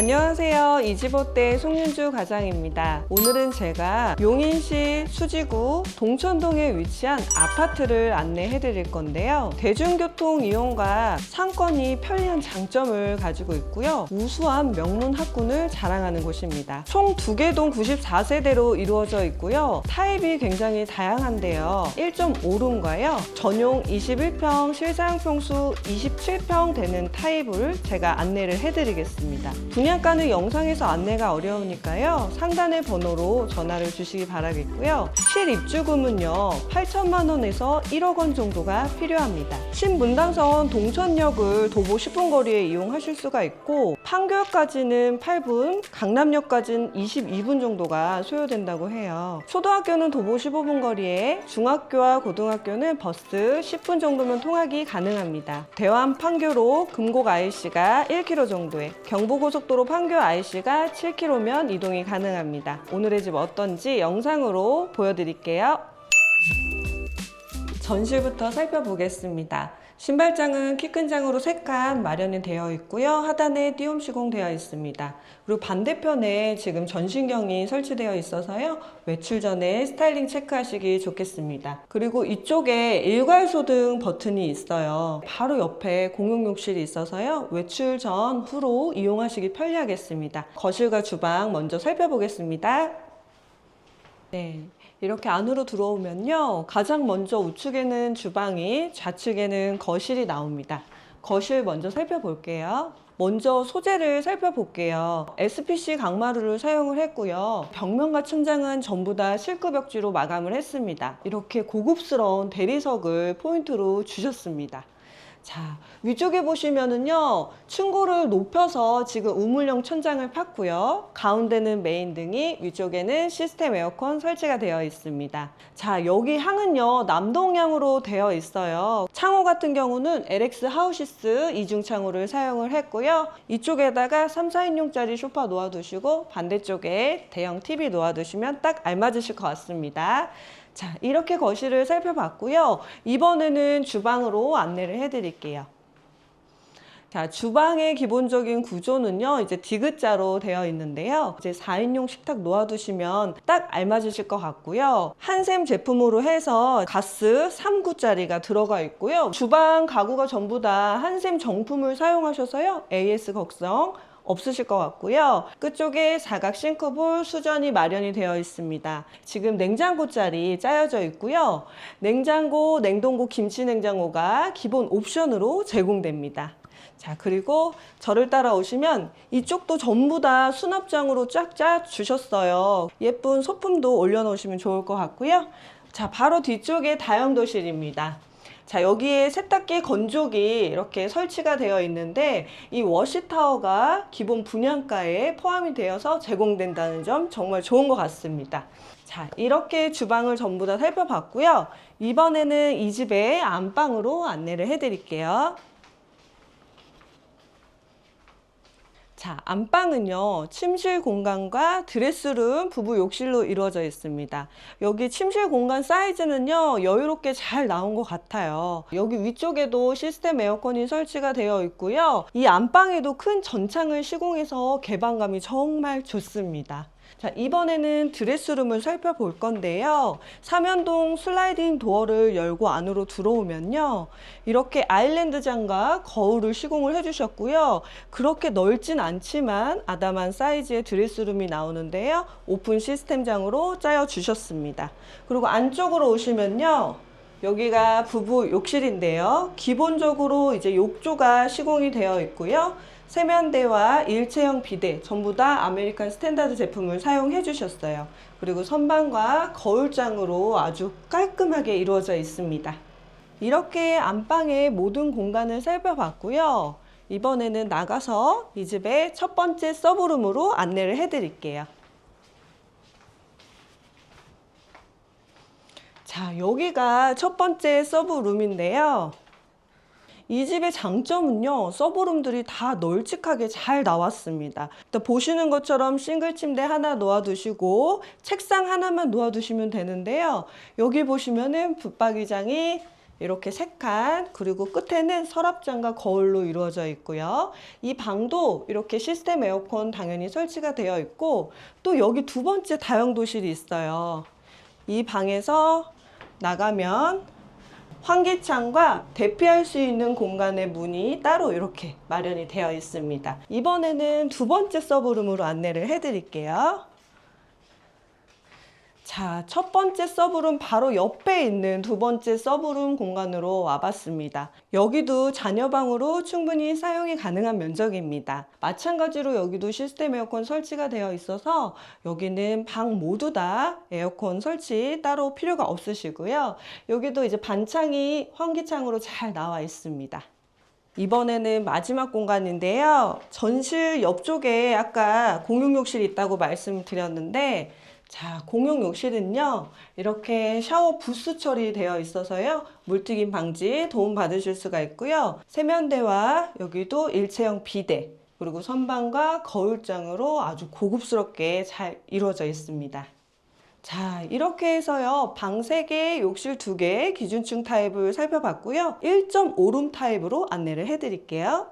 안녕하세요. 이지보대 송윤주 과장입니다. 오늘은 제가 용인시 수지구 동천동에 위치한 아파트를 안내해 드릴 건데요. 대중교통 이용과 상권이 편리한 장점을 가지고 있고요. 우수한 명문 학군을 자랑하는 곳입니다. 총 두 개 동 94세대로 이루어져 있고요. 타입이 굉장히 다양한데요. 1.5룸과요. 전용 21평, 실사용평수 27평 되는 타입을 제가 안내를 해 드리겠습니다. 분양가는 영상에서 안내가 어려우니까요. 상단의 번호로 전화를 주시기 바라겠고요. 실입주금은요. 8천만 원에서 1억 원 정도가 필요합니다. 신문당선 동천역을 도보 10분 거리에 이용하실 수가 있고 판교역까지는 8분, 강남역까지는 22분 정도가 소요된다고 해요. 초등학교는 도보 15분 거리에 중학교와 고등학교는 버스 10분 정도면 통학이 가능합니다. 대환 판교로 금곡 IC가 1km 정도에 경부고속도로 판교 IC가 7km면 이동이 가능합니다. 오늘의 집 어떤지 영상으로 보여드릴게요. 전실부터 살펴보겠습니다. 신발장은 키 큰 장으로 3칸 마련이 되어 있고요. 하단에 띄움 시공되어 있습니다. 그리고 반대편에 지금 전신경이 설치되어 있어서요. 외출 전에 스타일링 체크하시기 좋겠습니다. 그리고 이쪽에 일괄소등 버튼이 있어요. 바로 옆에 공용 욕실이 있어서요. 외출 전 후로 이용하시기 편리하겠습니다. 거실과 주방 먼저 살펴보겠습니다. 네. 이렇게 안으로 들어오면요. 가장 먼저 우측에는 주방이, 좌측에는 거실이 나옵니다. 거실 먼저 살펴볼게요. 먼저 소재를 살펴볼게요. SPC 강마루를 사용을 했고요. 벽면과 천장은 전부 다 실크 벽지로 마감을 했습니다. 이렇게 고급스러운 대리석을 포인트로 주셨습니다. 자, 위쪽에 보시면은요, 층고를 높여서 지금 우물형 천장을 팠고요. 가운데는 메인 등이, 위쪽에는 시스템 에어컨 설치가 되어 있습니다. 자, 여기 향은요, 남동향으로 되어 있어요. 창호 같은 경우는 LX 하우시스 이중 창호를 사용을 했고요. 이쪽에다가 3, 4인용짜리 소파 놓아두시고, 반대쪽에 대형 TV 놓아두시면 딱 알맞으실 것 같습니다. 자, 이렇게 거실을 살펴봤고요. 이번에는 주방으로 안내를 해드릴게요. 자, 주방의 기본적인 구조는요, 이제 디귿자로 되어 있는데요. 이제 4인용 식탁 놓아두시면 딱 알맞으실 것 같고요. 한샘 제품으로 해서 가스 3구짜리가 들어가 있고요. 주방 가구가 전부 다 한샘 정품을 사용하셔서요. AS 걱정 없으실 것 같고요. 끝쪽에 사각 싱크볼 수전이 마련이 되어 있습니다. 지금 냉장고 자리 짜여져 있고요. 냉장고, 냉동고, 김치 냉장고가 기본 옵션으로 제공됩니다. 자, 그리고 저를 따라오시면 이쪽도 전부 다 수납장으로 쫙쫙 주셨어요. 예쁜 소품도 올려놓으시면 좋을 것 같고요. 자, 바로 뒤쪽에 다용도실입니다. 자, 여기에 세탁기 건조기 이렇게 설치가 되어 있는데 이 워시타워가 기본 분양가에 포함이 되어서 제공된다는 점 정말 좋은 것 같습니다. 자, 이렇게 주방을 전부 다 살펴봤고요. 이번에는 이 집의 안방으로 안내를 해드릴게요. 자, 안방은요, 침실 공간과 드레스룸, 부부 욕실로 이루어져 있습니다. 여기 침실 공간 사이즈는요, 여유롭게 잘 나온 것 같아요. 여기 위쪽에도 시스템 에어컨이 설치가 되어 있고요. 이 안방에도 큰 전창을 시공해서 개방감이 정말 좋습니다. 자, 이번에는 드레스룸을 살펴볼 건데요. 삼연동 슬라이딩 도어를 열고 안으로 들어오면요. 이렇게 아일랜드 장과 거울을 시공을 해주셨고요. 그렇게 넓진 않지만 아담한 사이즈의 드레스룸이 나오는데요. 오픈 시스템 장으로 짜여 주셨습니다. 그리고 안쪽으로 오시면요. 여기가 부부 욕실인데요. 기본적으로 이제 욕조가 시공이 되어 있고요. 세면대와 일체형 비데 전부 다 아메리칸 스탠다드 제품을 사용해 주셨어요. 그리고 선반과 거울장으로 아주 깔끔하게 이루어져 있습니다. 이렇게 안방의 모든 공간을 살펴봤고요. 이번에는 나가서 이 집의 첫 번째 서브룸으로 안내를 해 드릴게요. 자, 여기가 첫 번째 서브룸인데요. 이 집의 장점은요, 서브룸들이 다 널찍하게 잘 나왔습니다. 보시는 것처럼 싱글 침대 하나 놓아두시고, 책상 하나만 놓아두시면 되는데요. 여기 보시면은 붙박이장이 이렇게 세 칸, 그리고 끝에는 서랍장과 거울로 이루어져 있고요. 이 방도 이렇게 시스템 에어컨 당연히 설치가 되어 있고, 또 여기 두 번째 다용도실이 있어요. 이 방에서 나가면 환기창과 대피할 수 있는 공간의 문이 따로 이렇게 마련이 되어 있습니다. 이번에는 두 번째 서브룸으로 안내를 해드릴게요. 자, 첫 번째 서브룸 바로 옆에 있는 두 번째 서브룸 공간으로 와봤습니다. 여기도 자녀방으로 충분히 사용이 가능한 면적입니다. 마찬가지로 여기도 시스템 에어컨 설치가 되어 있어서 여기는 방 모두 다 에어컨 설치 따로 필요가 없으시고요. 여기도 이제 반창이 환기창으로 잘 나와 있습니다. 이번에는 마지막 공간인데요. 전실 옆쪽에 아까 공용 욕실이 있다고 말씀드렸는데 자, 공용 욕실은요, 이렇게 샤워 부스 처리되어 있어서요, 물튀김 방지 도움 받으실 수가 있고요. 세면대와 여기도 일체형 비대, 그리고 선반과 거울장으로 아주 고급스럽게 잘 이루어져 있습니다. 자, 이렇게 해서요, 방 3개, 욕실 2개 기준층 타입을 살펴봤고요. 1.5룸 타입으로 안내를 해드릴게요.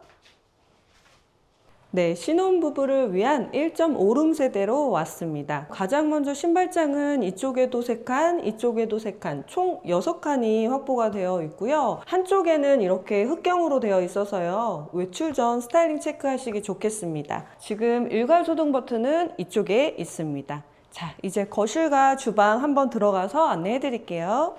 네, 신혼부부를 위한 1.5룸 세대로 왔습니다. 가장 먼저 신발장은 이쪽에도 3칸, 이쪽에도 3칸, 총 6칸이 확보가 되어 있고요. 한쪽에는 이렇게 흑경으로 되어 있어서요. 외출 전 스타일링 체크하시기 좋겠습니다. 지금 일괄 소등 버튼은 이쪽에 있습니다. 자, 이제 거실과 주방 한번 들어가서 안내해 드릴게요.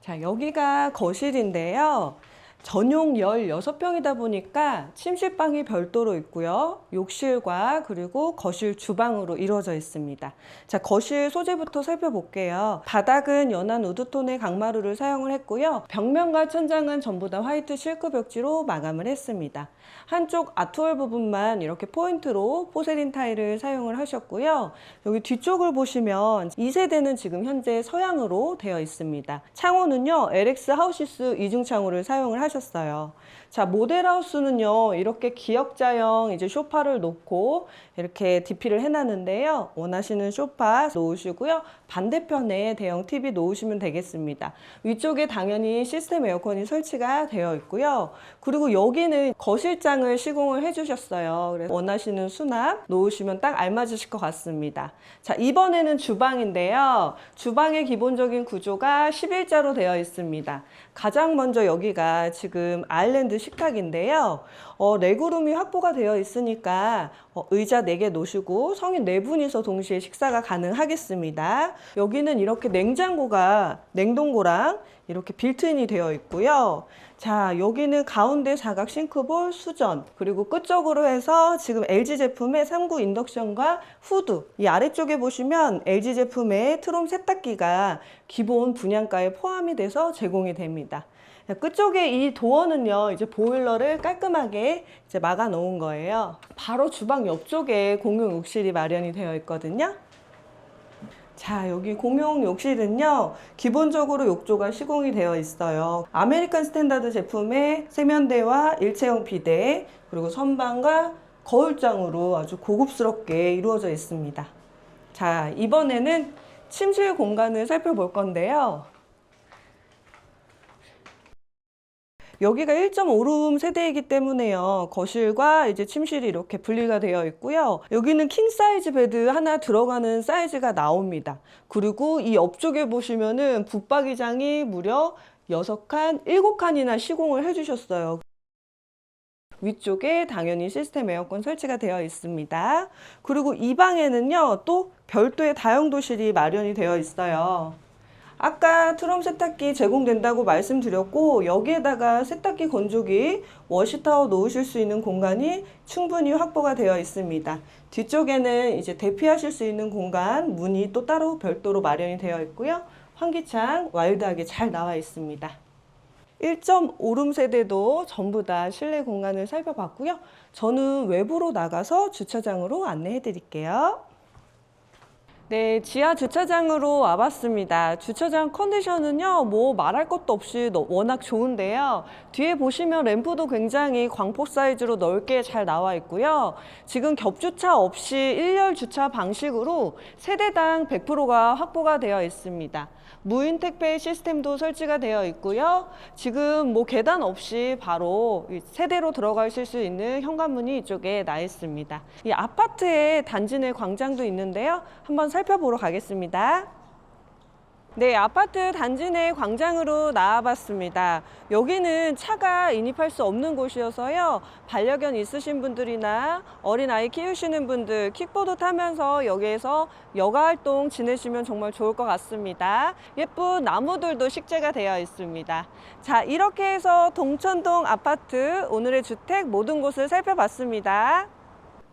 자, 여기가 거실인데요. 전용 16평이다 보니까 침실방이 별도로 있고요. 욕실과 그리고 거실 주방으로 이루어져 있습니다. 자, 거실 소재부터 살펴볼게요. 바닥은 연한 우드톤의 강마루를 사용을 했고요. 벽면과 천장은 전부 다 화이트 실크 벽지로 마감을 했습니다. 한쪽 아트월 부분만 이렇게 포인트로 포세린 타일을 사용을 하셨고요. 여기 뒤쪽을 보시면 2세대는 지금 현재 서양으로 되어 있습니다. 창호는요, LX 하우시스 이중 창호를 사용을 하셨 어요. 자, 모델하우스는요, 이렇게 기역자형 이제 쇼파를 놓고 이렇게 DP를 해놨는데요. 원하시는 쇼파 놓으시고요. 반대편에 대형 TV 놓으시면 되겠습니다. 위쪽에 당연히 시스템 에어컨이 설치가 되어 있고요. 그리고 여기는 거실장을 시공을 해주셨어요. 그래서 원하시는 수납 놓으시면 딱 알맞으실 것 같습니다. 자, 이번에는 주방인데요. 주방의 기본적인 구조가 11자로 되어 있습니다. 가장 먼저 여기가 지금 아일랜드 식탁인데요. 어, 레그룸이 확보가 되어 있으니까 어, 의자 4개 놓으시고 성인 4분이서 동시에 식사가 가능하겠습니다. 여기는 이렇게 냉장고가 냉동고랑 이렇게 빌트인이 되어 있고요. 자, 여기는 가운데 사각 싱크볼, 수전, 그리고 끝쪽으로 해서 지금 LG 제품의 3구 인덕션과 후드, 이 아래쪽에 보시면 LG 제품의 트롬 세탁기가 기본 분양가에 포함이 돼서 제공이 됩니다. 자, 끝쪽에 이 도어는요, 이제 보일러를 깔끔하게 이제 막아 놓은 거예요. 바로 주방 옆쪽에 공용 욕실이 마련이 되어 있거든요. 자, 여기 공용 욕실은요, 기본적으로 욕조가 시공이 되어 있어요. 아메리칸 스탠다드 제품의 세면대와 일체형 비대, 그리고 선반과 거울장으로 아주 고급스럽게 이루어져 있습니다. 자, 이번에는 침실 공간을 살펴볼 건데요. 여기가 1.5룸 세대이기 때문에요. 거실과 이제 침실이 이렇게 분리가 되어 있고요. 여기는 킹 사이즈 베드 하나 들어가는 사이즈가 나옵니다. 그리고 이 옆쪽에 보시면은 붙박이장이 무려 6칸, 7칸이나 시공을 해주셨어요. 위쪽에 당연히 시스템 에어컨 설치가 되어 있습니다. 그리고 이 방에는요, 또 별도의 다용도실이 마련이 되어 있어요. 아까 트럼 세탁기 제공된다고 말씀드렸고 여기에다가 세탁기 건조기 워시타워 놓으실 수 있는 공간이 충분히 확보가 되어 있습니다. 뒤쪽에는 이제 대피하실 수 있는 공간 문이 또 따로 별도로 마련이 되어 있고요. 환기창 와일드하게 잘 나와 있습니다. 1.5룸 세대도 전부 다 실내 공간을 살펴봤고요. 저는 외부로 나가서 주차장으로 안내해 드릴게요. 네, 지하 주차장으로 와봤습니다. 주차장 컨디션은요, 뭐 말할 것도 없이 너- 워낙 좋은데요. 뒤에 보시면 램프도 굉장히 광폭 사이즈로 넓게 잘 나와 있고요. 지금 겹주차 없이 일렬 주차 방식으로 세대당 100%가 확보가 되어 있습니다. 무인 택배 시스템도 설치가 되어 있고요. 지금 뭐 계단 없이 바로 이 세대로 들어가실 수 있는 현관문이 이쪽에 나 있습니다. 이 아파트에 단지 내 광장도 있는데요. 한번 살펴보러 가겠습니다. 네, 아파트 단지 내 광장으로 나와봤습니다. 여기는 차가 인입할 수 없는 곳이어서요. 반려견 있으신 분들이나 어린아이 키우시는 분들 킥보드 타면서 여기에서 여가 활동 지내시면 정말 좋을 것 같습니다. 예쁜 나무들도 식재가 되어 있습니다. 자, 이렇게 해서 동천동 아파트 오늘의 주택 모든 곳을 살펴봤습니다.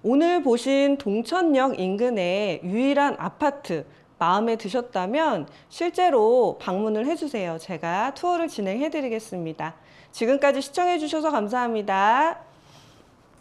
오늘 보신 동천역 인근의 유일한 아파트 마음에 드셨다면 실제로 방문을 해주세요. 제가 투어를 진행해 드리겠습니다. 지금까지 시청해 주셔서 감사합니다.